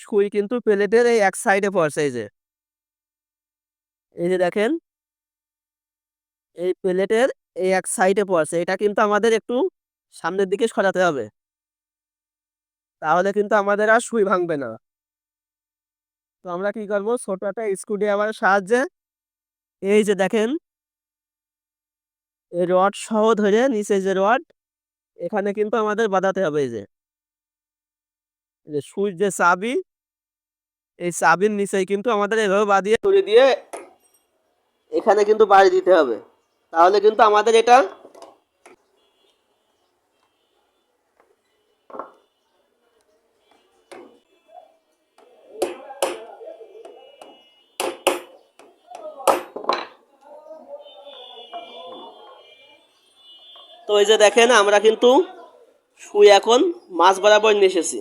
সুই কিন্তু প্লেটের এই এক সাইডে পড়ছে এই যে এই যে দেখেন। এই প্লেটের এই এক সাইডে পড়ছে এটা কিন্তু আমাদের একটু সামনের দিকে সরাতে হবে। তাহলে কিন্তু আমাদের আর সুই ভাঙবে না। তো আমরা কি করব? ছোট একটা স্ক্রুড্রাইভারের সাহায্যে এই যে দেখেন। রড সহ ধরে নিচে যে রড এখানে কিন্তু আমাদের বাঁধাতে হবে এই যে। যে সুইচ যে চাবি, এই চাবির নিচেই কিন্তু আমাদের এভাবে বাঁধিয়ে তুলে দিয়ে এখানে কিন্তু বাড়ি দিতে হবে। তাহলে কিন্তু আমাদের এটা তো এই যে দেখেন, আমরা কিন্তু সুই এখন মাছ বরাবর নিয়ে এসেছি।